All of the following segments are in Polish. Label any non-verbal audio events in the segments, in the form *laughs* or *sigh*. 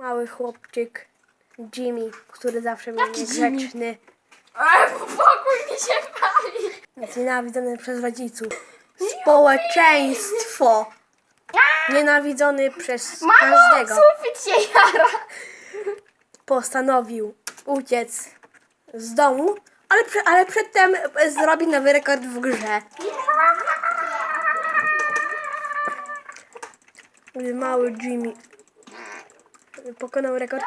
Mały chłopczyk Jimmy, który zawsze był Jaki Jimmy? niegrzeczny, pokój mi się pali! nienawidzony przez rodziców. Społeczeństwo! Nienawidzony przez Mamo, każdego. sufit się jara! Postanowił uciec z domu, ale, prze, ale przedtem zrobi nowy rekord w grze. Gdy mały Jimmy pokonał rekord.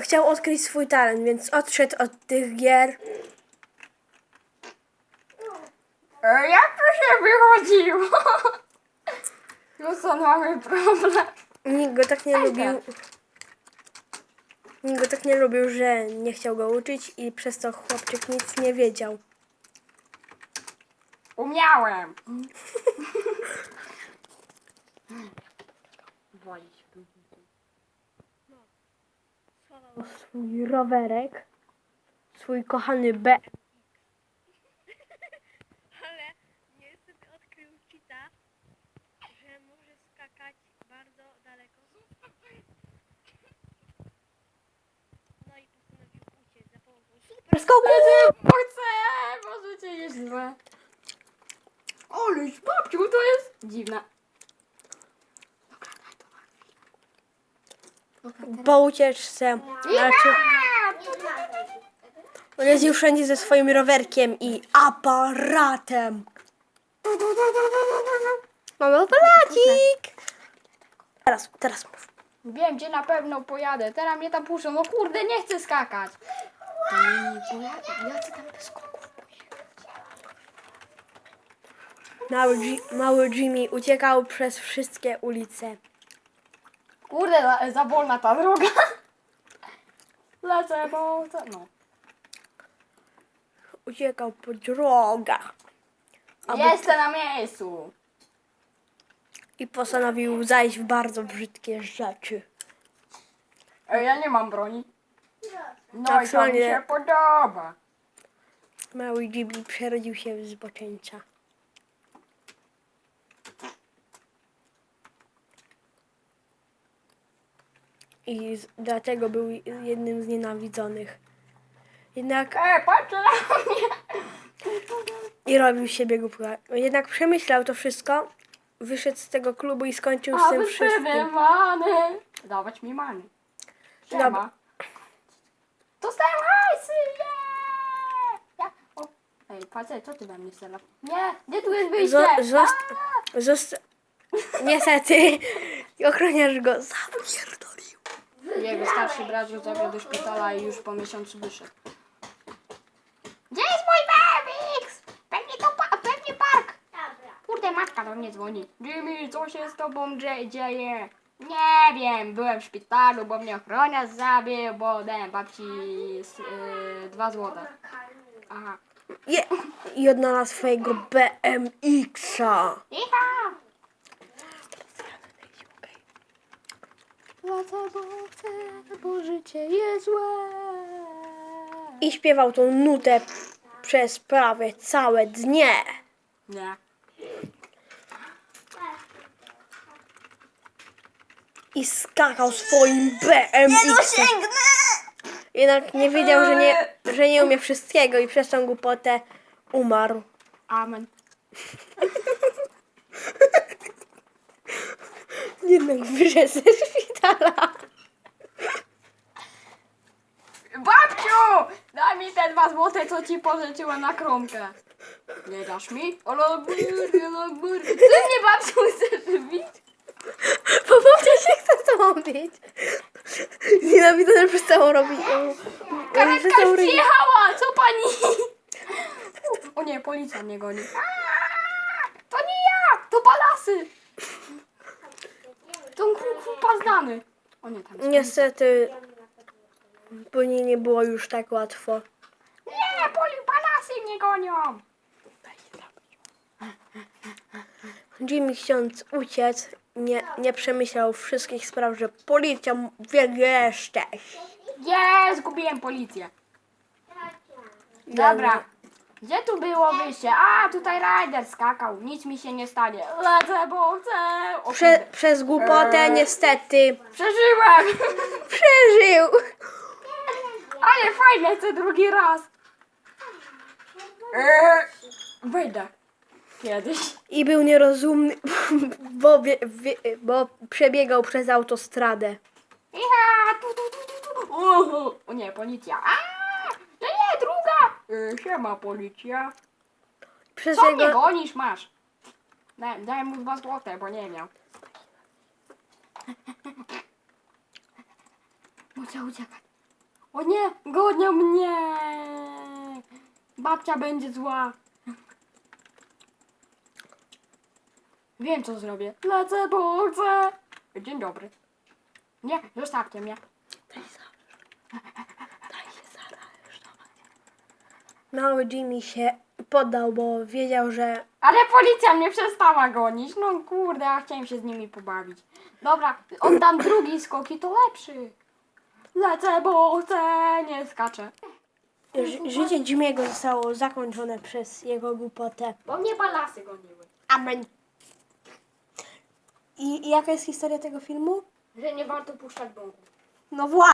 Chciał odkryć swój talent, więc odszedł od tych gier. Ej, Jak to się wychodziło? Już on mamy problem. Nikt go tak nie lubił. Nikt go tak nie lubił, że nie chciał go uczyć i przez to chłopczyk nic nie wiedział. Umiałem. *laughs* Walić w dół. swój rowerek, swój kochany B. *laughs* Ale niestety odkrył Cheetah, że może skakać bardzo daleko. No i postanowił uciec za pomocą super skoku. Chcę, możecie jest źle. Oleś, babciu, to jest dziwne. Dobra, daj to na chwilę. Dobra, teraz. Po ucieczce, znaczy, on jeździł wszędzie ze swoim rowerkiem i aparatem. Mamy aparacik! Teraz, teraz mów. Wiem, gdzie na pewno pojadę. Teraz mnie tam puszczą. No kurde, nie chcę skakać. Ja chcę tam bez skoków. Mały, Ji- mały Jimmy uciekał przez wszystkie ulice. Kurde, za, za wolna ta droga. Lecę, bo... No. Uciekał po drogach. Aby- Jestem na miejscu. I postanowił zajść w bardzo brzydkie rzeczy. Ej, ja nie mam broni. No Tak, i to mi się podoba. Mały Jimmy przerodził się w zboczeńca. I z, dlatego był jednym z nienawidzonych. Jednak Ej, patrzcie na mnie. i robił z siebie głupka. Jednak przemyślał to wszystko, wyszedł z tego klubu i skończył z A tym wszystkim. sobie many. Dawać mi many. Siema. Dobra. Dostałem hajsy, yeah! ja, o. Ej, facet, co ty we mnie strzelasz? Nie, gdzie tu jest wyjście? Zo- zost- zost- *laughs* Niestety ochroniarz go zapierdolił. Jego starszy brat go zabrał do szpitala i już po miesiącu wyszedł. Gdzie jest mój BMX? Pewnie to pa- pewnie park. Kurde, matka do mnie dzwoni. Jimmy, co się z tobą dzie- dzieje? Nie wiem, byłem w szpitalu, bo mnie ochroniarz zabił, bo dałem babci s- y, dwa złote. Aha. Je, I odnalazł swojego BMX-a. Iha! Dlaczego chcę, bo życie jest złe. I śpiewał tą nutę przez prawie całe dnie. Nie. I skakał swoim BMX-em. Jednak nie wiedział, że nie, że nie umie wszystkiego i przez tą głupotę umarł. Amen. *laughs* Jednak wyszedł Babciu! Daj mi te dwa złote, co ci pożyczyłem na kromkę. Nie dasz mi? Ale burdy, ale burdy. Ty mnie babciu chcesz bić? Bo babcia się chce z tobą bić. Nienawidzę, że przestał robić. Karetka przestał już robić. przyjechała! Co pani? O nie, policja mnie goni. To nie ja! To balasy! To kupa znany. O nie, tam jest Niestety, bo nie, było już tak łatwo. Nie, poli balasy mnie gonią! Jimmy chcąc uciec, nie, nie przemyślał wszystkich spraw, że policja mu- wie, gdzie jesteś. Nie, zgubiłem policję. Dobra. Gdzie tu było wyjście? A, tutaj Ryder skakał. Nic mi się nie stanie. Lecę, bo chcę. O, Prze, kurde. przez głupotę niestety Przeżyłem. *laughs* przeżył. Ale fajne, chcę drugi raz. Eee, Wejdę. Kiedyś. I był nierozumny, *laughs* bo, wie, wie, bo przebiegał przez autostradę. Ja, tu, tu, tu, tu, tu. Uhu. O nie, policja. A, Eee, Siema, policja. Przez Co mnie jego, gonisz, masz? Daj, daj mu dwa złote, bo nie miał. *laughs* Muszę uciekać. O nie, gonią mnie! Babcia będzie zła. Wiem, co zrobię. Lecę, bo chcę. Dzień dobry. Nie, zostawcie mnie. Mały Jimmy się poddał, bo wiedział, że Ale policja mnie przestała gonić. No kurde, ja chciałem się z nimi pobawić. Dobra, oddam *coughs* drugi skok i to lepszy. Lecę, bo chcę, nie skaczę. ży- życie Jimmy'ego zostało zakończone przez jego głupotę. Bo mnie balasy goniły. Amen. I, I jaka jest historia tego filmu? Że nie warto puszczać bąków. No właśnie.